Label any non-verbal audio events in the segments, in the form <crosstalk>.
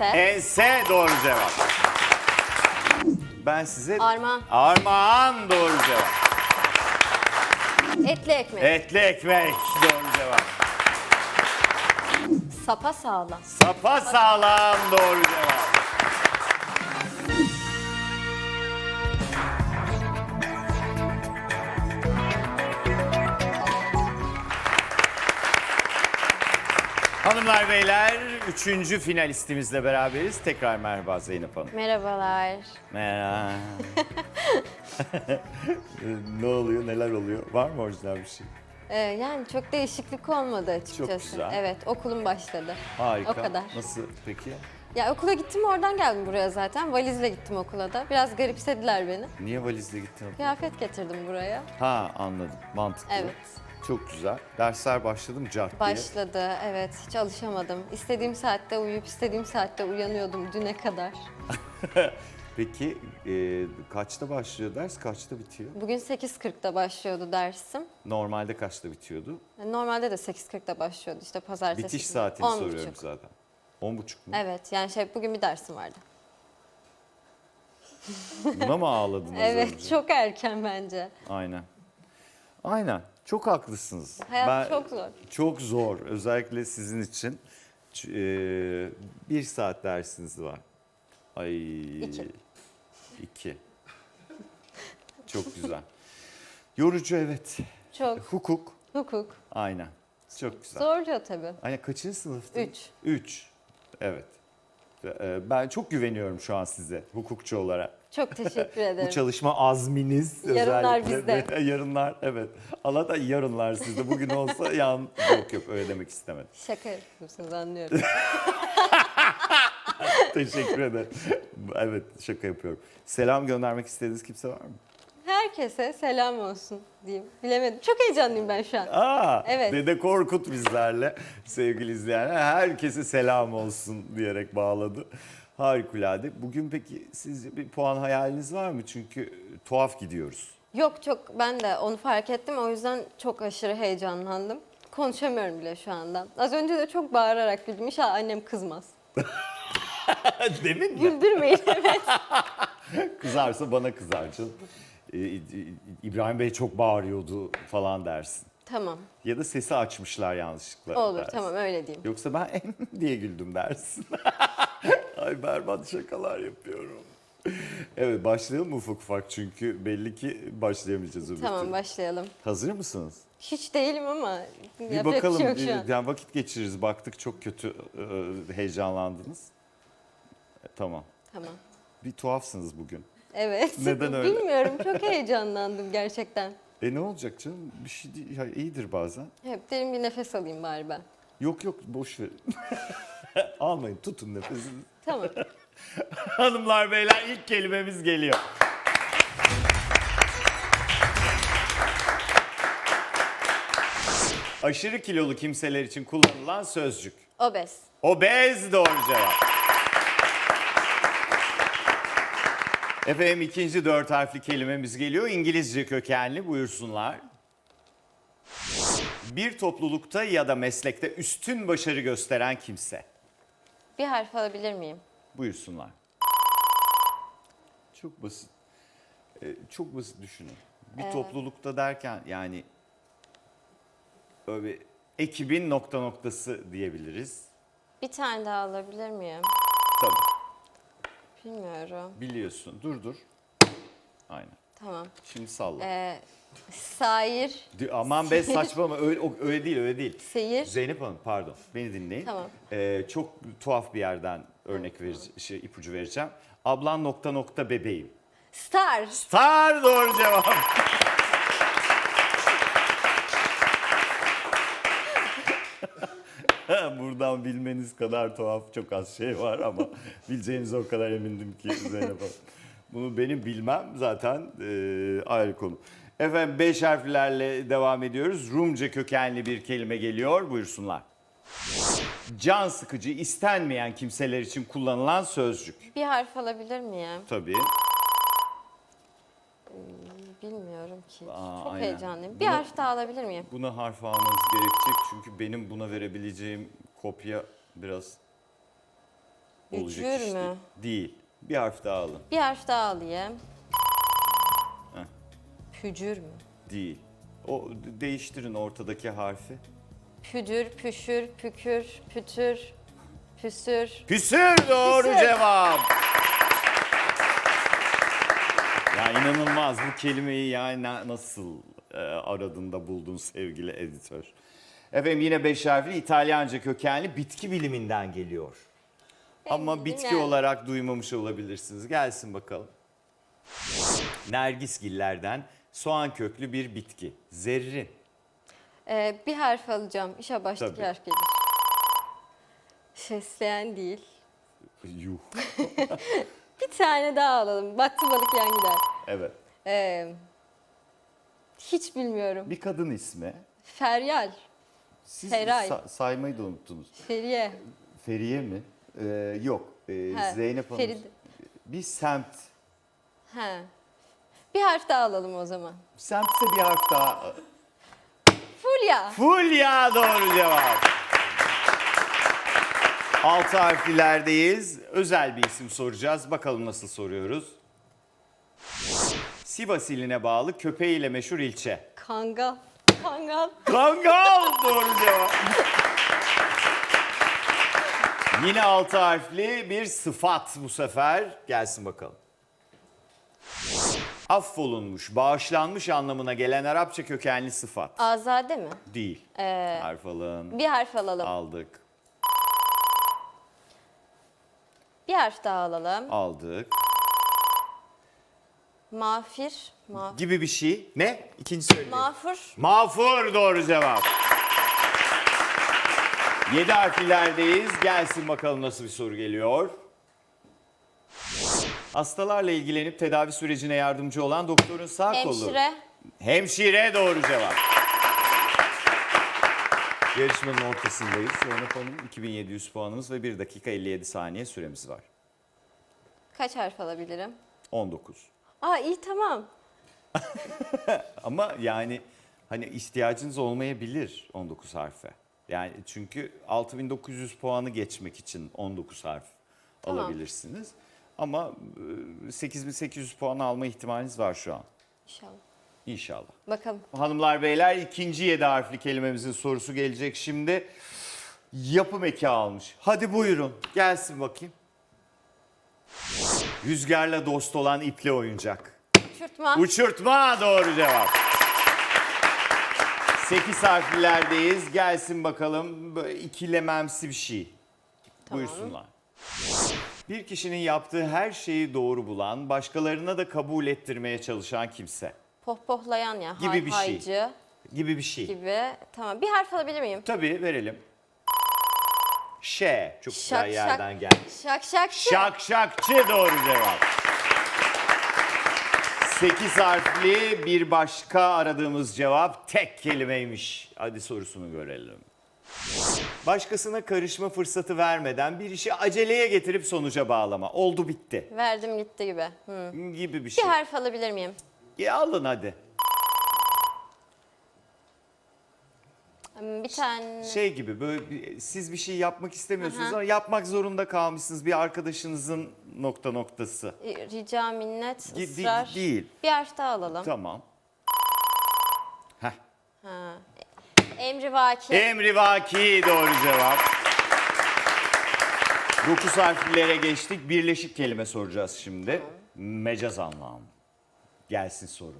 Ense. Ense doğru cevap. Ben size... Armağan. Armağan doğru cevap. Etli ekmek. Etli ekmek doğru cevap. Sapa sağlam. Sapa sağlam doğru cevap. Hanımlar beyler üçüncü finalistimizle beraberiz. Tekrar merhaba Zeynep Hanım. Merhabalar. Merhaba. <laughs> ne oluyor neler oluyor? Var mı orijinal bir şey? Ee, yani çok değişiklik olmadı açıkçası. Çok güzel. Evet, okulum başladı. Harika. O kadar. Nasıl peki? Ya okula gittim oradan geldim buraya zaten. Valizle gittim okula da. Biraz garipsediler beni. Niye valizle gittin? Kıyafet getirdim buraya. Ha anladım. Mantıklı. Evet. Çok güzel. Dersler başladı mı cart diye? Başladı. Evet, hiç alışamadım. İstediğim saatte uyuyup istediğim saatte uyanıyordum düne kadar. <laughs> Peki e, kaçta başlıyor ders, kaçta bitiyor? Bugün 8.40'da başlıyordu dersim. Normalde kaçta bitiyordu? Normalde de 8.40'da başlıyordu işte pazartesi. Bitiş günü. saatini 10.30. soruyorum zaten. 10.30 mu? Evet, yani şey bugün bir dersim vardı. Buna mı ağladın az <laughs> Evet, önce? çok erken bence. Aynen. Aynen. Çok haklısınız. Hayat çok zor. Çok zor. Özellikle sizin için. Ç- e, bir saat dersiniz var. Ay. İki. İki. Çok güzel. Yorucu evet. Çok. Hukuk. Hukuk. Aynen. Çok güzel. Zorluyor tabii. Aynen kaçıncı sınıftın? Üç. Üç. Evet. Ee, Ben çok güveniyorum şu an size hukukçu olarak. Çok teşekkür Bu ederim. çalışma azminiz Yarınlar özellikle. bizde. <laughs> yarınlar evet. Allah da yarınlar sizde. Bugün olsa <laughs> yan yok yok öyle demek istemedim. Şaka yapıyorsunuz anlıyorum. <laughs> Teşekkür ederim. Evet şaka yapıyorum. Selam göndermek istediğiniz kimse var mı? Herkese selam olsun diyeyim. Bilemedim. Çok heyecanlıyım ben şu an. Aa, Evet. Dede Korkut bizlerle sevgili izleyenler. Herkese selam olsun diyerek bağladı. Harikulade. Bugün peki sizce bir puan hayaliniz var mı? Çünkü tuhaf gidiyoruz. Yok çok ben de onu fark ettim. O yüzden çok aşırı heyecanlandım. Konuşamıyorum bile şu anda. Az önce de çok bağırarak güldüm. İnşallah annem kızmaz. <laughs> Demin mi? Güldürmeyin <laughs> evet. Kızarsa bana kızar canım. Ee, İbrahim Bey çok bağırıyordu falan dersin. tamam. Ya da sesi açmışlar yanlışlıkla Olur dersin. tamam öyle diyeyim. Yoksa ben <laughs> diye güldüm dersin. Ay berbat şakalar yapıyorum. Evet başlayalım mı ufak ufak çünkü belli ki başlayamayacağız öbür Tamam türlü. başlayalım. Hazır mısınız? Hiç değilim ama Bir yapacak bakalım. bir şey yok şu bir- an. yani vakit geçiririz. Baktık çok kötü e, heyecanlandınız. E, tamam. Tamam. Bir tuhafsınız bugün. Evet. Neden <laughs> öyle? Bilmiyorum çok <laughs> heyecanlandım gerçekten. E ne olacak canım? Bir şey değil. Ya, iyidir bazen. Hep derin bir nefes alayım bari ben. Yok yok boş verin. <laughs> Almayın tutun nefesinizi. Tamam. <laughs> Hanımlar beyler ilk kelimemiz geliyor. Aşırı kilolu kimseler için kullanılan sözcük. Obez. Obez doğru cevap. Efendim ikinci dört harfli kelimemiz geliyor. İngilizce kökenli buyursunlar. Bir toplulukta ya da meslekte üstün başarı gösteren kimse. Bir harf alabilir miyim? Buyursunlar. Çok basit. Ee, çok basit düşünün. Bir toplulukta derken yani öyle ekibin nokta noktası diyebiliriz. Bir tane daha alabilir miyim? Tabii Bilmiyorum. biliyorsun. Dur dur. Aynen. Tamam. Şimdi salla. Ee, sair, Di- Aman be saçmalama öyle, o- öyle değil öyle değil. seyir. Zeynep Hanım pardon beni dinleyin. Tamam. Ee, çok tuhaf bir yerden örnek verici, şey, ipucu vereceğim. Ablan nokta nokta bebeğim. Star. Star doğru cevap. <laughs> Buradan bilmeniz kadar tuhaf çok az şey var ama <laughs> bileceğiniz o kadar emindim ki Zeynep Hanım. Bunu benim bilmem zaten e, ayrı konu. Efendim beş harflerle devam ediyoruz. Rumca kökenli bir kelime geliyor. Buyursunlar. Can sıkıcı, istenmeyen kimseler için kullanılan sözcük. Bir harf alabilir miyim? Tabii. Bilmiyorum ki. Aa, Çok aynen. heyecanlıyım. Bir Bunu- harf daha alabilir miyim? Buna harf almanız gerekecek çünkü benim buna verebileceğim kopya biraz olacak Bücür iş mü? değil. Değil. Bir harf daha alın. Bir harf daha alayım. Pücür mü? Değil. O değiştirin ortadaki harfi. Püdür, püşür, pükür, pütür, püsür. Püsür doğru Püsür. cevap. Ya inanılmaz bu kelimeyi yani na- nasıl e, aradın da buldun sevgili editör. Efendim yine beş harfli İtalyanca kökenli bitki biliminden geliyor. Ama bildiğim bitki yani. olarak duymamış olabilirsiniz. Gelsin bakalım. Nergisgillerden soğan köklü bir bitki. Zerrin. Ee, bir harf alacağım. İşe baştaki Tabii. harf gelir. Fesleğen değil. Yuh. <laughs> Bir tane daha alalım. Battı balık yan gider. Evet. Ee, hiç bilmiyorum. Bir kadın ismi. Feryal, Siz Feray. sa- saymayı da unuttunuz. Feriye. Feriye mi? Ee, yok. Ee, He, Zeynep Hanım. Feride. Bir semt. He. Bir harf daha alalım o zaman. Semtse bir harf daha. Fulya. Fulya doğru cevap. Altı harflilerdeyiz. Özel bir isim soracağız. Bakalım nasıl soruyoruz. Sivas iline bağlı köpeğiyle meşhur ilçe. Kangal. Kangal. Kangal doğru cevap. Yine altı harfli bir sıfat bu sefer. Gelsin bakalım. Affolunmuş, bağışlanmış anlamına gelen Arapça kökenli sıfat. Azade mi? Değil. Ee, Harf alın. bir harf alalım. Aldık. Bir harf daha alalım. Aldık. Mağfir. Ma Gibi bir şey. Ne? İkinci söyleyin. Mağfur. Mağfur doğru cevap. Yedi harflilerdeyiz. Gelsin bakalım nasıl bir soru geliyor. Hastalarla ilgilenip tedavi sürecine yardımcı olan doktorun sağ kolu. Hemşire. Hemşire doğru cevap. Yarışmanın ortasındayız. Zeynep Hanım 2700 puanımız ve 1 dakika 57 saniye süremiz var. Kaç harf alabilirim? 19. Aa iyi tamam. <laughs> Ama yani hani ihtiyacınız olmayabilir 19 harfe. Yani çünkü 6900 puanı geçmek için 19 harf Tamam. alabilirsiniz. Ama e, 8800 puan alma ihtimaliniz var şu an. İnşallah. İnşallah. Bakalım. Hanımlar beyler ikinci 7 harfli kelimemizin sorusu gelecek şimdi. Yapım eki almış. Hadi buyurun gelsin bakayım. Rüzgarla dost olan ipli oyuncak. Uçurtma. Uçurtma doğru cevap. 8 harflilerdeyiz. Gelsin bakalım böyle ikilememsi bir şey. Buyursunlar. Bir kişinin yaptığı her şeyi doğru bulan, başkalarına da kabul ettirmeye çalışan kimse Pohpohlayan ya. Gibi hay bir şey. haycı gibi bir şey. gibi. Tamam. Bir harf alabilir miyim? Tabii verelim. Ş. Çok güzel Şak, şak. yerden geldi. Şak şakçı. Şakşakçı doğru cevap. 8 harfli bir başka aradığımız cevap tek kelimeymiş. Hadi sorusunu görelim. Başkasına karışma fırsatı vermeden bir işi aceleye getirip sonuca bağlama. Oldu bitti. Verdim gitti gibi. Hı. Gibi bir Bir şey. harf alabilir miyim? Ya alın hadi. Hmm, Bir tane. Şey gibi böyle bir- siz bir şey yapmak istemiyorsunuz ama yapmak zorunda kalmışsınız bir arkadaşınızın nokta noktası. Rica minnet, Gi- di- ısrar. değil. Bir harf daha alalım. Tamam. Heh. Ha. Emri vaki. Emri vaki doğru cevap. 9 harflilere geçtik. Birleşik kelime soracağız şimdi. Mecaz anlam. Gelsin soru.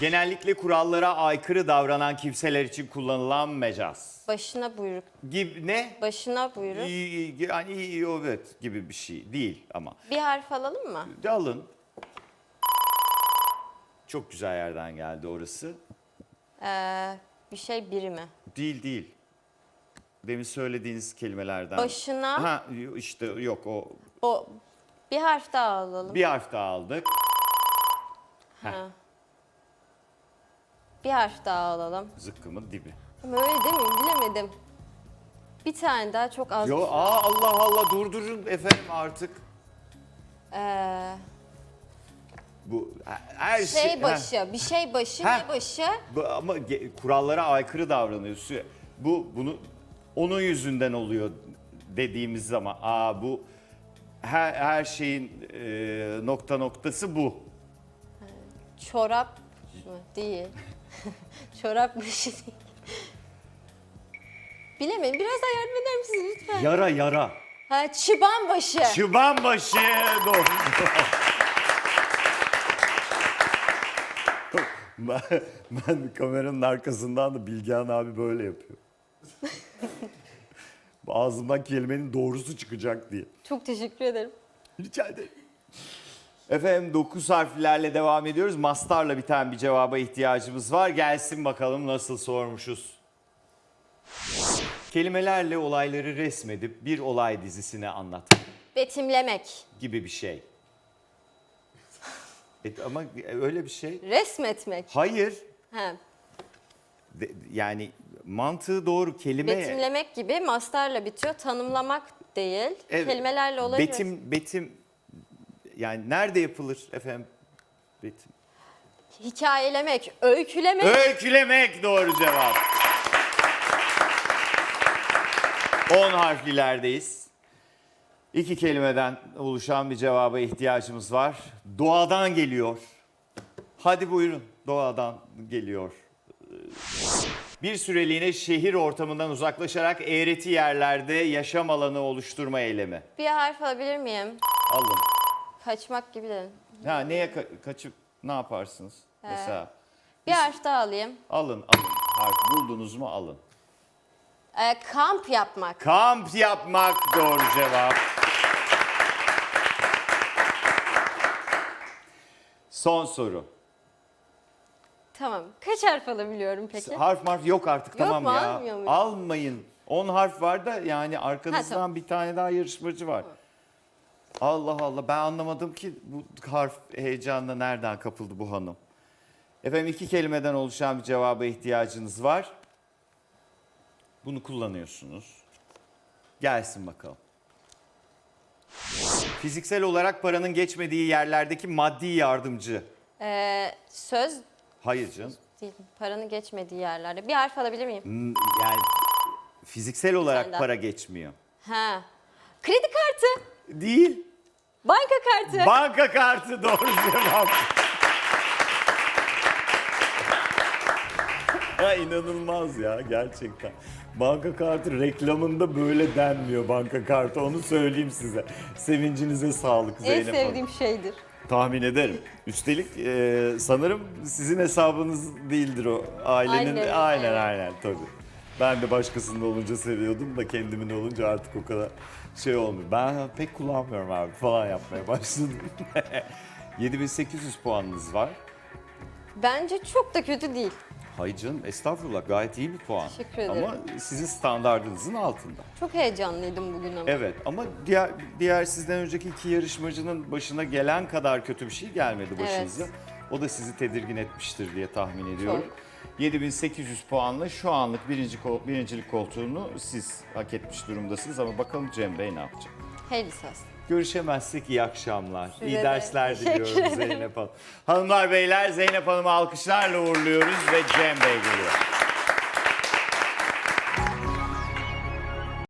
Genellikle kurallara aykırı davranan kimseler için kullanılan mecaz. Başına buyruk. Gibi ne? Başına buyruk. İyi, yani iyi, evet gibi bir şey değil ama. Bir harf alalım mı? De alın. Çok güzel yerden geldi orası. Ee, bir şey birimi. Değil değil. Demin söylediğiniz kelimelerden. Başına Ha işte yok o o bir harf daha alalım. bir harf daha aldık. Ha. Bir harf daha alalım. Zıkkımın dibi. Ama öyle değil mi? Bilemedim. Bir tane daha çok az. Yo aa Allah Allah durdurun efendim artık. Ee, Bu her şey. şey başı, bir şey başı, Heh. ne başı? bu, ama ge- kurallara aykırı davranıyorsun. Bu bunu onun yüzünden oluyor dediğimiz zaman aa bu her, her şeyin e, nokta noktası bu. Çorap mı? Değil. <laughs> Çorap başı değil. Bilemedim. Biraz daha yardım eder misiniz lütfen? Yara yara. Ha, çıban başı. Çıban başı. Doğru. Ben, ben kameranın arkasından da Bilgehan abi böyle yapıyor. Ağzımdan kelimenin doğrusu çıkacak diye. Çok teşekkür ederim. Rica ederim. Efendim 9 harflerle devam ediyoruz. Mastarla biten bir cevaba ihtiyacımız var. Gelsin bakalım nasıl sormuşuz. Kelimelerle olayları resmedip bir olay dizisine anlat Betimlemek. gibi bir şey. E, ama öyle bir şey. Resmetmek. Hayır. Ha. De- yani mantığı doğru kelime. Betimlemek gibi mastarla bitiyor. Tanımlamak değil. Evet. Kelimelerle olayı Betim, betim yani nerede yapılır efendim? Betim. Hikayelemek, öykülemek. Öykülemek doğru cevap. 10 harflilerdeyiz. İki kelimeden oluşan bir cevaba ihtiyacımız var. Doğadan geliyor. Hadi buyurun. Doğadan geliyor. Bir süreliğine şehir ortamından uzaklaşarak eğreti yerlerde yaşam alanı oluşturma eylemi. Bir harf alabilir miyim? Alın. Kaçmak gibi de. Ha neye ka- kaçıp ne yaparsınız? Mesela Bir harf daha alayım. alın alın. Harf buldunuz mu alın. Ee, kamp yapmak. Kamp yapmak doğru cevap. Son soru. Tamam. Kaç harf alabiliyorum peki? Harf marf yok artık Yok tamam mu, ya. almıyor muyum? Almayın. 10 harf var da yani arkanızdan tamam. bir tane daha yarışmacı var. Allah Allah ben anlamadım ki bu harf heyecanla nereden kapıldı bu hanım. Efendim iki kelimeden oluşan bir cevaba ihtiyacınız var. Bunu kullanıyorsunuz. Gelsin bakalım. Fiziksel olarak paranın geçmediği yerlerdeki maddi yardımcı. Ee, söz Hayır canım. değil. Paranın geçmediği yerlerde. Bir harf alabilir miyim? Hmm, Yani fiziksel olarak Senden. para geçmiyor. Ha. Kredi kartı. Değil. Banka kartı. Banka kartı doğru cevap. Ya inanılmaz ya gerçekten. Banka kartı reklamında böyle denmiyor banka kartı onu söyleyeyim size. Sevincinize sağlık en Zeynep Hanım. sevdiğim şeydir. Tahmin ederim. Üstelik e, sanırım sizin hesabınız değildir o ailenin. Annemin, aynen evet. aynen tabii. Ben de başkasının olunca seviyordum da kendimin olunca artık o kadar şey olmuyor. Ben pek kullanmıyorum abi falan yapmaya başladım. <laughs> 7800 puanınız var. Bence çok da kötü değil. Hayır canım estağfurullah gayet iyi bir puan. Teşekkür ederim. Ama sizin standardınızın altında. Çok heyecanlıydım bugün ama. Evet ama diğer diğer sizden önceki iki yarışmacının başına gelen kadar kötü bir şey gelmedi başınıza. O da sizi tedirgin etmiştir diye tahmin ediyorum. 7800 puanla şu anlık birinci kol- birincilik koltuğunu siz hak etmiş durumdasınız ama bakalım Cem Bey ne yapacak? Hayırlısı olsun. Görüşemezsek iyi akşamlar. Size iyi de. dersler diliyorum. Zeynep Hanım. Hanımlar beyler Zeynep Hanım'ı alkışlarla uğurluyoruz ve Cem Bey geliyor.